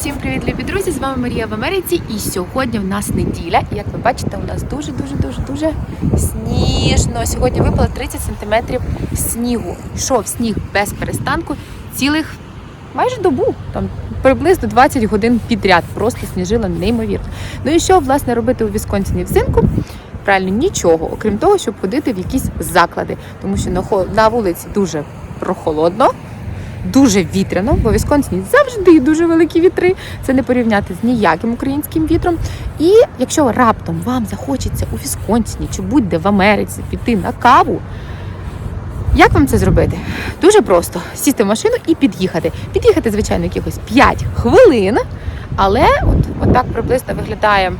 Всім привіт, любі друзі! З вами Марія в Америці. І сьогодні в нас неділя. І як ви бачите, у нас дуже дуже дуже дуже сніжно. Сьогодні випало 30 сантиметрів снігу. Йшов сніг без перестанку цілих майже добу. Там приблизно 20 годин підряд. Просто сніжило неймовірно. Ну і що власне робити у Вісконсині взимку? Правильно, нічого, окрім того, щоб ходити в якісь заклади, тому що на вулиці дуже прохолодно дуже вітряно, бо в Вісконсині завжди дуже великі вітри. Це не порівняти з ніяким українським вітром. І якщо раптом вам захочеться у Вісконсині чи будь-де в Америці піти на каву. Як вам це зробити? Дуже просто сісти в машину і під'їхати. Під'їхати, звичайно, якихось 5 хвилин, але от, от так приблизно виглядає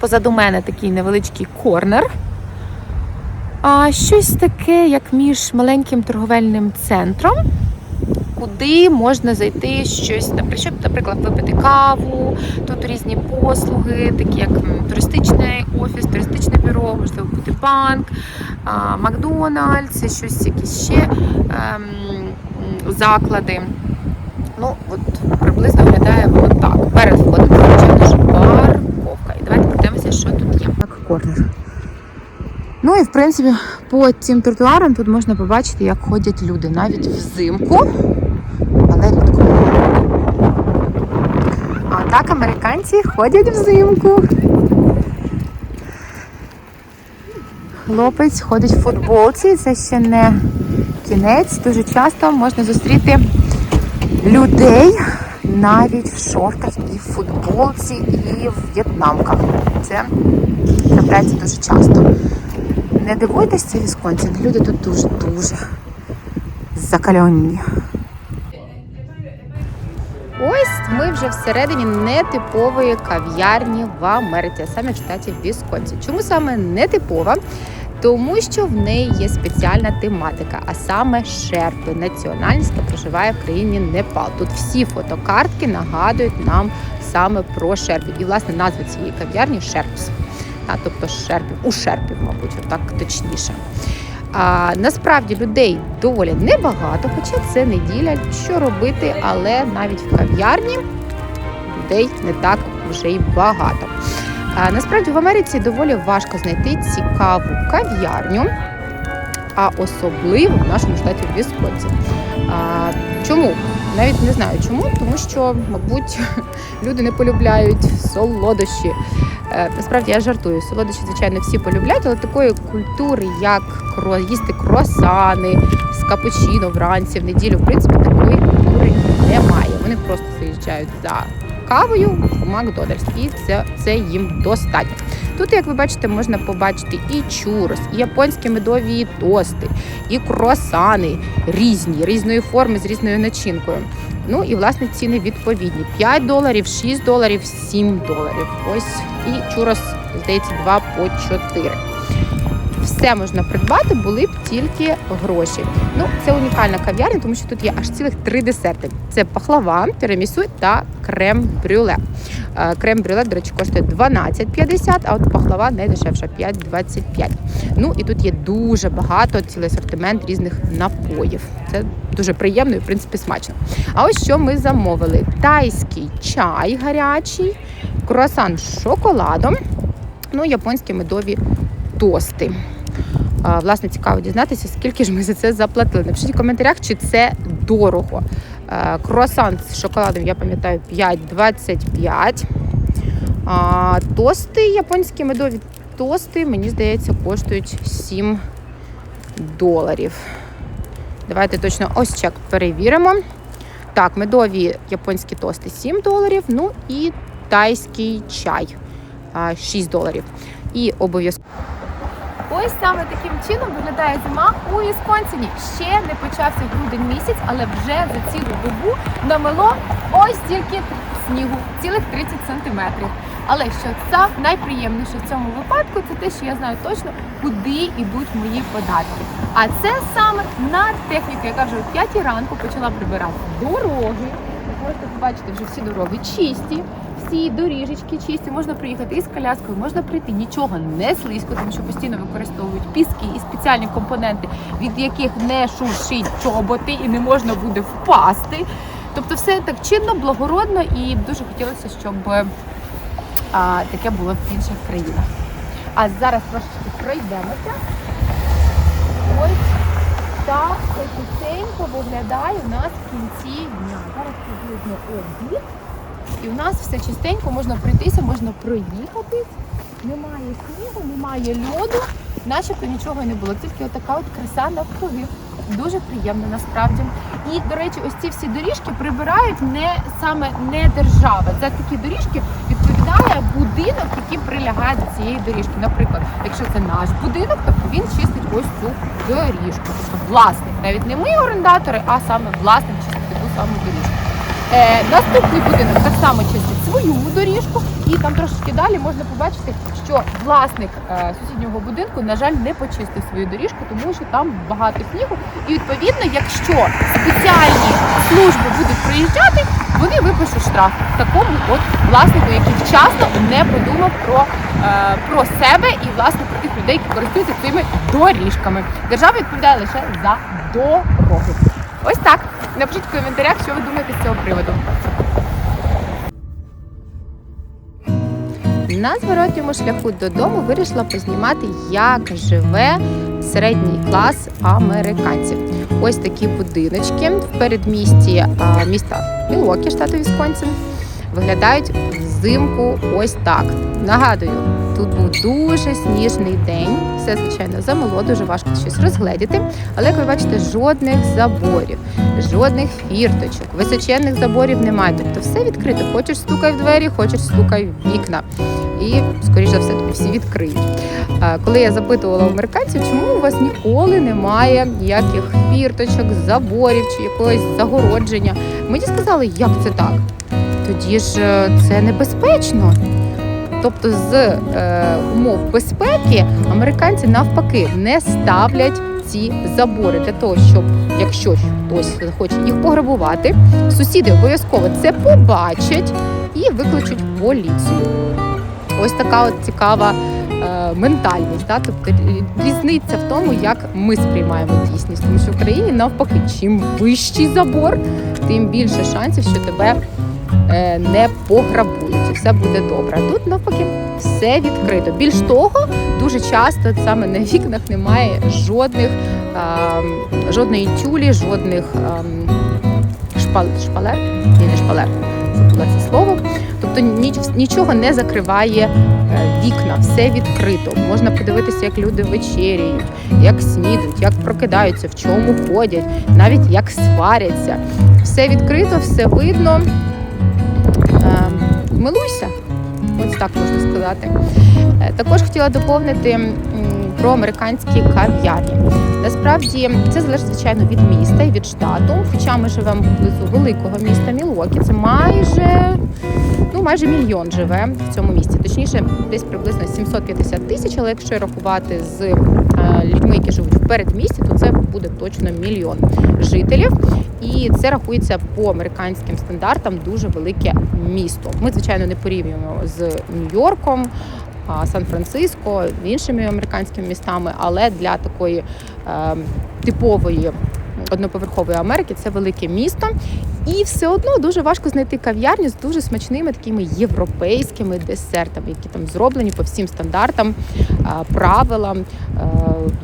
позаду мене такий невеличкий корнер. А щось таке, як між маленьким торговельним центром куди можна зайти щось, наприклад, випити каву. Тут різні послуги, такі як туристичний офіс, туристичне бюро, можливо бути банк, Макдональдс, щось якісь ще ем, заклади. Ну, от приблизно виглядає воно так. Перед входом, звичайно ж, парковка. І давайте подивимося, що тут є. Корнер. Ну і в принципі по цим тротуарам тут можна побачити, як ходять люди навіть взимку, але рідко. А так американці ходять взимку. Хлопець ходить в футболці, це ще не кінець. Дуже часто можна зустріти людей навіть в шортах і в футболці, і в в'єтнамках. Це трапляється дуже часто. Не дивуйтесь, це Вісконсин. Люди тут дуже-дуже закальонні. Ми вже всередині нетипової кав'ярні в Америці, а саме в штаті Вісконсин. Чому саме нетипова? Тому що в неї є спеціальна тематика, а саме шерпи, національність, яка проживає в країні Непал. Тут всі фотокартки нагадують нам саме про шерпів. І власне назва цієї кав'ярні шерпс. Тобто шерпів, у шерпів, мабуть, так точніше. А, насправді людей доволі небагато, хоча це неділя. Що робити, але навіть в кав'ярні людей не так вже й багато. А, насправді в Америці доволі важко знайти цікаву кав'ярню, а особливо в нашому штаті Вісконсин. А, чому? Навіть не знаю чому, тому що, мабуть, люди не полюбляють солодощі. Е, Насправді я жартую. Солодощі, звичайно, всі полюблять, але такої культури, як їсти круасани з капучино вранці, в неділю, в принципі, такої культури немає. Вони просто заїжджають за кавою в Макдональдс, і це, це їм достатньо. Тут, як ви бачите, можна побачити і чурос, і японські медові тости, і круасани різні, різної форми з різною начинкою. Ну і власне ціни відповідні: 5 доларів, 6 доларів, 7 доларів. Ось і чурос, здається, 2 по 4. Все можна придбати, були б тільки гроші. Ну, це унікальна кав'ярня, тому що тут є аж цілих три десерти: це пахлава, тирамісу та крем-брюле. Е, Крем-брюле, до речі, коштує 12,50, а от пахлава найдешевша 5,25. Ну і тут є дуже багато цілий асортимент різних напоїв. Це дуже приємно і в принципі смачно. А ось що ми замовили: тайський чай гарячий, круасан з шоколадом, ну японські медові тости. Власне, цікаво дізнатися, скільки ж ми за це заплатили. Напишіть в коментарях, чи це дорого. Е, Круасан з шоколадом, я пам'ятаю, 5,25. Тости, японські медові тости, мені здається, коштують 7 доларів. Давайте точно ось чек перевіримо. Так, медові японські тости 7 доларів. Ну і тайський чай 6 доларів. І обов'язково. Ось саме таким чином виглядає зима у Вісконсині. Ще не почався грудень місяць, але вже за цілу добу намело ось тільки снігу, цілих 30 сантиметрів. Але що це найприємніше в цьому випадку, це те, що я знаю точно, куди йдуть мої податки. А це саме на техніку, яка вже о 5 ранку почала прибирати дороги. Можете побачити, вже всі дороги чисті, всі доріжечки чисті. Можна приїхати із коляскою, можна прийти, нічого не слизько, тому що постійно використовують піски і спеціальні компоненти, від яких не шуршить чоботи і не можна буде впасти. Тобто все так чинно, благородно і дуже хотілося, щоб а, таке було в інших країнах. А зараз трошечки пройдемося. Ось так потихеньку виглядає у нас в кінці дня. Зараз приблизно обід. І в нас все чистенько, можна пройтися, можна проїхати. Немає снігу, немає льоду, начебто нічого не було. Тільки отака от краса навкруги. Дуже приємно насправді. І, до речі, ось ці всі доріжки прибирають не саме не держава. За такі доріжки відповідає будинок, який прилягає до цієї доріжки. Наприклад, якщо це наш будинок, то він чистить ось цю доріжку. Тобто власник, навіть не ми орендатори, а саме власник чистить таку саму доріжку. Е, наступний будинок так само чистить свою доріжку, і там трошечки далі можна побачити, що власник е, сусіднього будинку, на жаль, не почистив свою доріжку, тому що там багато снігу. І відповідно, якщо спеціальні служби будуть приїжджати, вони випишуть штраф такому от власнику, який вчасно не подумав про, е, про себе і власне про тих людей, які користуються цими доріжками. Держава відповідає лише за дороги. Ось так. Напишіть в коментарях, що ви думаєте з цього приводу. На зворотньому шляху додому вирішила познімати, як живе середній клас американців. Ось такі будиночки в передмісті міста Мілуокі, штату Вісконсин, виглядають взимку ось так. Нагадую, тут був дуже сніжний день. Все, звичайно, замело, дуже важко щось розгледіти. Але як ви бачите, жодних заборів, жодних фірточок, височенних заборів немає. Тобто все відкрито. Хочеш стукай в двері, хочеш стукай в вікна. І, скоріш за все, тобі всі відкриють. Коли я запитувала американців, чому у вас ніколи немає ніяких фірточок, заборів чи якогось загородження, мені сказали, як це так? Тоді ж е, це небезпечно. Тобто з е, умов безпеки американці навпаки не ставлять ці забори для того, щоб якщо хтось захоче їх пограбувати, сусіди обов'язково це побачать і викличуть поліцію. Ось така от цікава е, ментальність. Да? Тобто різниця в тому, як ми сприймаємо дійсність. Тому що в країні навпаки, чим вищий забор, тим більше шансів, що тебе е, не пограбують, все буде добре. Тут навпаки все відкрито. Більш того, дуже часто саме на вікнах немає жодних е, жодної тюлі, жодних е, шпал, шпалер, ні, не шпалер, забула це слово. Тобто ніч- нічого не закриває е, вікна, все відкрито. Можна подивитися, як люди вечеряють, як снідають, як прокидаються, в чому ходять, навіть як сваряться. Все відкрито, все видно. Милуйся, ось так можна сказати. Е, Також хотіла доповнити про американські кав'ярні. Насправді це залежить звичайно від міста і від штату. Хоча ми живемо поблизу великого міста Мілуокі, це майже ну майже мільйон живе в цьому місті. Точніше, десь приблизно 750 тисяч. Але якщо рахувати з людьми, які живуть в передмісті, то це буде точно мільйон жителів. І це рахується по американським стандартам дуже велике місто. Ми, звичайно, не порівнюємо з Нью-Йорком, Сан-Франциско, іншими американськими містами, але для такої е, типової одноповерхової Америки це велике місто. І все одно дуже важко знайти кав'ярню з дуже смачними такими європейськими десертами, які там зроблені по всім стандартам, правилам е,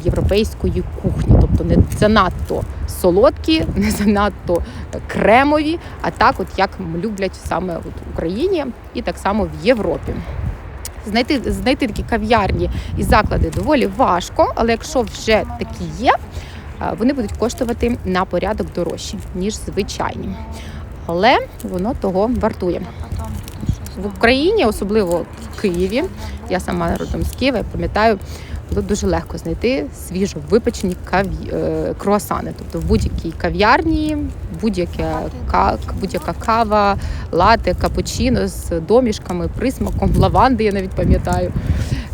європейської кухні. Тобто не занадто солодкі, не занадто кремові, а так, от як люблять саме в Україні і так само в Європі. Знайти, знайти такі кав'ярні і заклади доволі важко, але якщо вже такі є, вони будуть коштувати на порядок дорожче, ніж звичайні. Але воно того вартує. В Україні, особливо в Києві, я сама родом з Києва, я пам'ятаю, було дуже легко знайти свіжо випечені каві... е, круасани. Тобто в будь-якій кав'ярні, будь-яка, будь-яка кава, лате, капучино з домішками, присмаком, лаванди, я навіть пам'ятаю.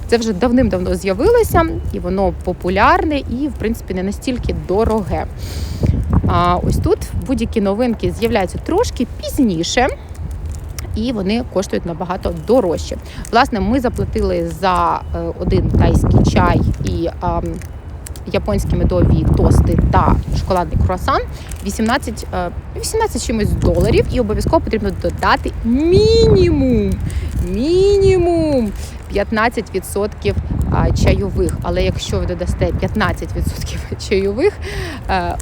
Це вже давним-давно з'явилося, і воно популярне і, в принципі, не настільки дороге. А ось тут будь-які новинки з'являються трошки пізніше. І вони коштують набагато дорожче. Власне, ми заплатили за е, один тайський чай і ам, японські медові тости та шоколадний круасан 18, е, 18 чимось доларів, і обов'язково потрібно додати мінімум, мінімум 15% чайових. Але якщо ви додасте 15% чайових,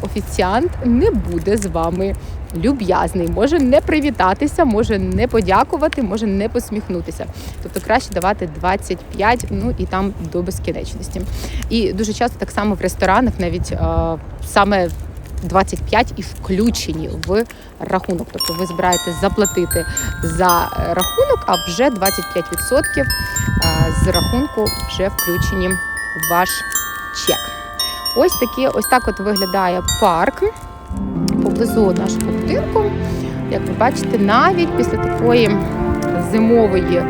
офіціант не буде з вами люб'язний, може не привітатися, може не подякувати, може не посміхнутися. Тобто краще давати 25, ну і там до безкінечності. І дуже часто так само в ресторанах навіть саме 25 і включені в рахунок. Тобто ви збираєтесь заплатити за е, рахунок, а вже 25% е, з рахунку вже включені в ваш чек. Ось такі, ось так от виглядає парк поблизу нашого будинку. Як ви бачите, навіть після такої зимової, е,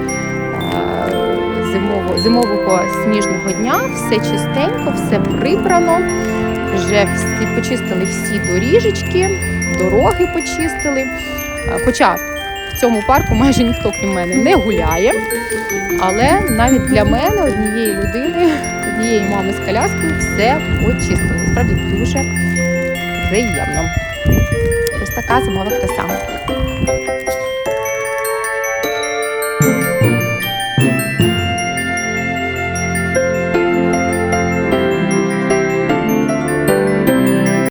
зимово, зимового сніжного дня все чистенько, все прибрано. Вже всі почистили всі доріжечки, дороги почистили. Е, Хоча цьому парку майже ніхто крім мене не гуляє. Але навіть для мене, однієї людини, однієї мами з коляскою, все очистило. Справді дуже приємно. Ось така зимова краса.